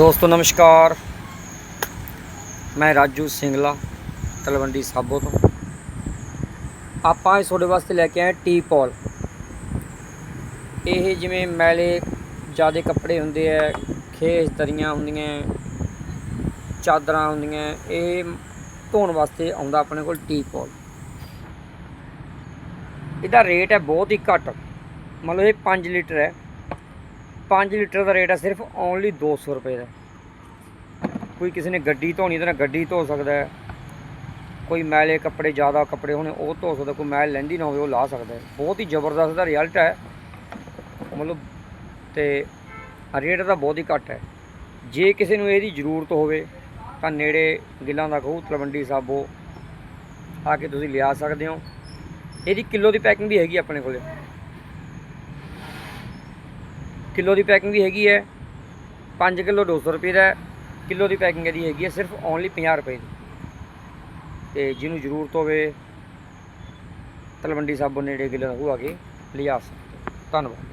ਦੋਸਤੋ, ਨਮਸਕਾਰ। ਮੈਂ ਰਾਜੂ ਸਿੰਗਲਾ, ਤਲਵੰਡੀ ਸਾਬੋ ਤੋਂ। ਆਪਾਂ ਇਹ ਤੁਹਾਡੇ ਵਾਸਤੇ ਲੈ ਕੇ ਆਏ ਟੀ ਪੋਲ। ਇਹ ਜਿਵੇਂ ਮੈਲੇ ਜਿਆਦੇ ਕੱਪੜੇ ਹੁੰਦੇ ਆ ਖੇਸ ਦਰੀਆਂ ਹੁੰਦੀਆਂ, ਚਾਦਰਾਂ ਹੁੰਦੀਆਂ, ਇਹ ਧੋਣ ਵਾਸਤੇ ਆਉਂਦਾ ਆਪਣੇ ਕੋਲ ਟੀ ਪੋਲ। ਇਹਦਾ ਰੇਟ ਹੈ ਬਹੁਤ ਹੀ ਘੱਟ। ਮਤਲਬ ਇਹ 5 ਲੀਟਰ ਹੈ 5 ਲੀਟਰ ਦਾ ਰੇਟ ਹੈ ਸਿਰਫ ਓਨਲੀ 200 ਰੁਪਏ ਦਾ। ਕੋਈ ਕਿਸੇ ਨੇ ਗੱਡੀ ਧੋਣੀ ਤਾਂ ਗੱਡੀ ਧੋ ਸਕਦਾ ਹੈ। ਕੋਈ ਮੈਲੇ ਕੱਪੜੇ, ਜ਼ਿਆਦਾ ਕੱਪੜੇ ਹੋਣੇ, ਉਹ ਧੋ ਸਕਦਾ, ਕੋਈ ਮੈਲ ਲੈਂਦੀ ਨਾ ਹੋਵੇ, ਉਹ ਲਾ ਸਕਦਾ ਬਹੁਤ ਹੀ ਜ਼ਬਰਦਸਤ ਦਾ ਰਿਜ਼ਲਟ ਹੈ। ਮਤਲਬ ਤੇ ਰੇਟ ਤਾਂ ਬਹੁਤ ਹੀ ਘੱਟ ਹੈ। ਜੇ ਕਿਸੇ ਨੂੰ ਇਹਦੀ ਜ਼ਰੂਰਤ ਹੋਵੇ, ਤਾਂ ਨੇੜੇ ਗਿੱਲਾਂ ਦਾ ਖੂਹ ਤਲਵੰਡੀ ਸਾਬੋ ਆ ਕੇ ਤੁਸੀਂ ਲਿਆ ਸਕਦੇ ਹੋ। ਇਹਦੀ ਕਿਲੋ ਦੀ ਪੈਕਿੰਗ ਵੀ ਹੈਗੀ ਆਪਣੇ ਕੋਲੇ। ਕਿਲੋ ਦੀ ਪੈਕਿੰਗ ਵੀ ਹੈਗੀ ਹੈ 5 ਕਿਲੋ 200 ਰੁਪਏ ਦਾ ਹੈ। ਕਿਲੋ ਦੀ ਪੈਕਿੰਗ ਇਹਦੀ ਹੈਗੀ ਹੈ ਸਿਰਫ ਓਨਲੀ 50 ਰੁਪਏ ਦੀ ਤੇ ਜਿਹਨੂੰ ਜ਼ਰੂਰਤ ਹੋਵੇ, ਤਲਵੰਡੀ ਸਾਬੋ ਨੇੜੇ ਗਿੱਲਾਂ ਦਾ ਆ ਕੇ ਲਿਆ ਸਕਦੇ ਹੋ। ਧੰਨਵਾਦ